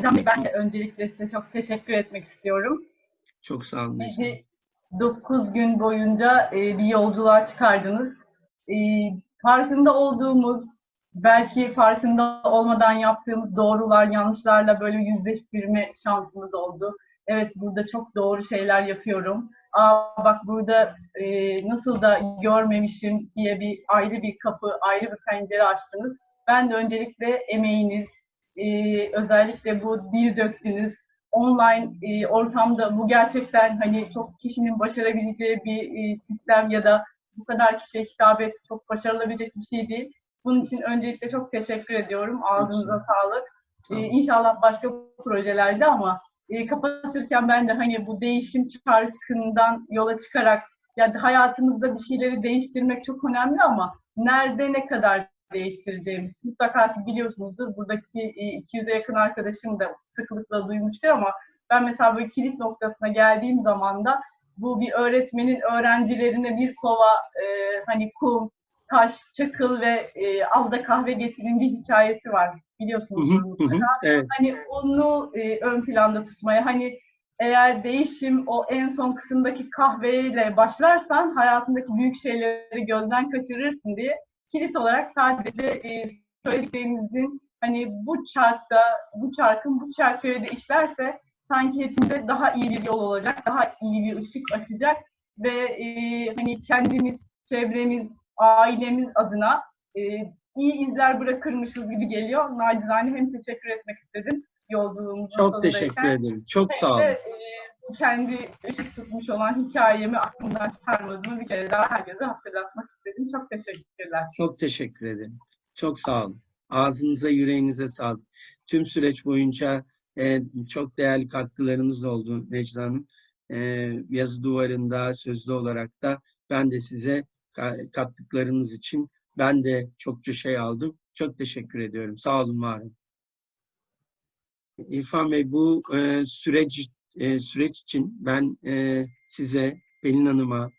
Ercan Bey ben de öncelikle size çok teşekkür etmek istiyorum. Çok sağ olun. Bizi 9 gün boyunca e, bir yolculuğa çıkardınız. E, farkında olduğumuz, belki farkında olmadan yaptığımız doğrular, yanlışlarla böyle yüzleştirme şansımız oldu. Evet burada çok doğru şeyler yapıyorum. Aa bak burada e, nasıl da görmemişim diye bir ayrı bir kapı, ayrı bir pencere açtınız. Ben de öncelikle emeğiniz, e, özellikle bu dil döktünüz, online e, ortamda bu gerçekten hani çok kişinin başarabileceği bir e, sistem ya da bu kadar kişiye hitap et çok başarılabilecek bir şey değil. Bunun için öncelikle çok teşekkür ediyorum. Ağzınıza sağlık. Sağ E, olun. inşallah başka projelerde ama e, kapatırken ben de hani bu değişim çarkından yola çıkarak yani hayatımızda bir şeyleri değiştirmek çok önemli ama nerede ne kadar değiştireceğimiz mutlaka siz biliyorsunuzdur. Buradaki e, 200'e yakın arkadaşım da sıklıkla duymuştur ama ben mesela böyle kilit noktasına geldiğim zaman da bu bir öğretmenin öğrencilerine bir kova e, hani kum, taş, çakıl ve e, al da kahve getirin bir hikayesi var. Biliyorsunuz hı, hı mutlaka hı. Evet. hani onu e, ön planda tutmaya hani eğer değişim o en son kısımdaki kahveyle başlarsan hayatındaki büyük şeyleri gözden kaçırırsın diye kilit olarak sadece e, söylediklerinizin hani bu çarkta, bu çarkın bu çerçevede işlerse sanki hepimize daha iyi bir yol olacak, daha iyi bir ışık açacak ve e, hani kendimiz, çevremiz, ailemiz adına e, iyi izler bırakırmışız gibi geliyor. Nacizane hem teşekkür etmek istedim yolculuğumuzun Çok teşekkür ederim. Çok sağ olun. e, bu kendi ışık tutmuş olan hikayemi aklımdan çıkarmadığımı bir kere daha herkese hatırlatmak istedim. Çok teşekkürler. Çok teşekkür ederim. Çok sağ olun. Ağzınıza, yüreğinize sağlık. Tüm süreç boyunca e, çok değerli katkılarınız oldu Necla Hanım. E, yazı duvarında, sözlü olarak da ben de size ka- kattıklarınız için ben de çokça şey aldım. Çok teşekkür ediyorum. Sağ olun, var olun. İrfan Bey bu e, süreç e, süreç için ben e, size, Pelin Hanım'a,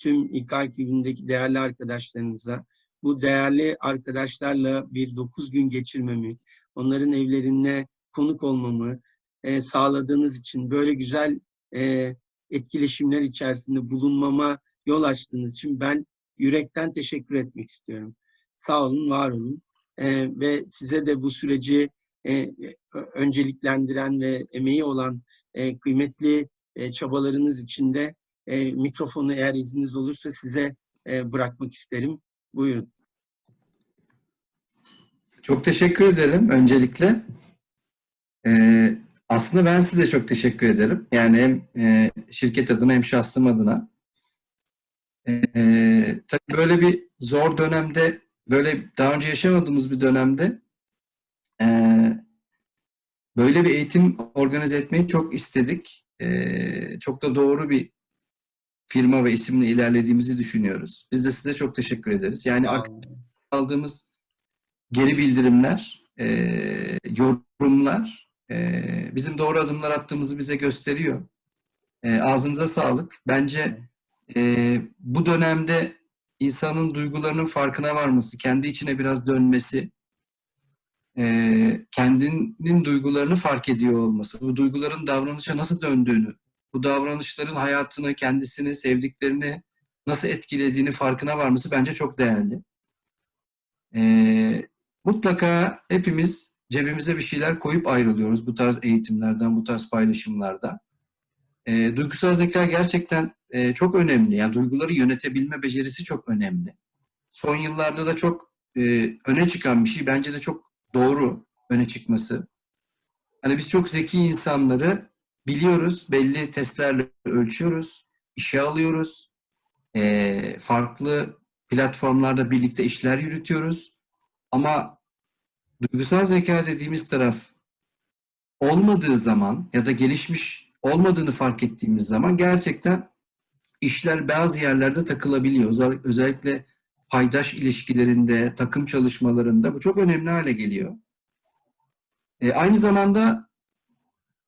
tüm İK ekibindeki değerli arkadaşlarınıza bu değerli arkadaşlarla bir 9 gün geçirmemi, onların evlerine konuk olmamı e, sağladığınız için, böyle güzel e, etkileşimler içerisinde bulunmama yol açtığınız için ben yürekten teşekkür etmek istiyorum. Sağ olun, var olun. E, ve size de bu süreci e, önceliklendiren ve emeği olan e, kıymetli e, çabalarınız için de e, mikrofonu eğer izniniz olursa size e, bırakmak isterim. Buyurun. Çok teşekkür ederim öncelikle. Ee, aslında ben size çok teşekkür ederim. Yani hem e, şirket adına hem şahsım adına. Ee, tabii böyle bir zor dönemde, böyle daha önce yaşamadığımız bir dönemde e, böyle bir eğitim organize etmeyi çok istedik. Ee, çok da doğru bir firma ve isimle ilerlediğimizi düşünüyoruz. Biz de size çok teşekkür ederiz. Yani aldığımız geri bildirimler, e, yorumlar e, bizim doğru adımlar attığımızı bize gösteriyor. E, ağzınıza sağlık. Bence e, bu dönemde insanın duygularının farkına varması, kendi içine biraz dönmesi, e, kendinin duygularını fark ediyor olması, bu duyguların davranışa nasıl döndüğünü, bu davranışların hayatını, kendisini, sevdiklerini nasıl etkilediğini farkına varması bence çok değerli. Ee, mutlaka hepimiz cebimize bir şeyler koyup ayrılıyoruz bu tarz eğitimlerden, bu tarz paylaşımlardan. Ee, duygusal zeka gerçekten e, çok önemli. Yani duyguları yönetebilme becerisi çok önemli. Son yıllarda da çok e, öne çıkan bir şey. Bence de çok doğru öne çıkması. Hani biz çok zeki insanları biliyoruz, belli testlerle ölçüyoruz, işe alıyoruz. Ee, farklı platformlarda birlikte işler yürütüyoruz. Ama duygusal zeka dediğimiz taraf olmadığı zaman ya da gelişmiş olmadığını fark ettiğimiz zaman gerçekten işler bazı yerlerde takılabiliyor. Özel- Özellikle paydaş ilişkilerinde, takım çalışmalarında bu çok önemli hale geliyor. E, aynı zamanda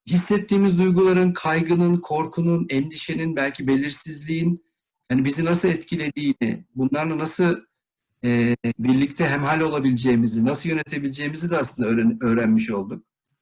hissettiğimiz duyguların, kaygının, korkunun, endişenin, belki belirsizliğin yani bizi nasıl etkilediğini, bunlarla nasıl e, birlikte hemhal olabileceğimizi, nasıl yönetebileceğimizi de aslında öğren- öğrenmiş olduk.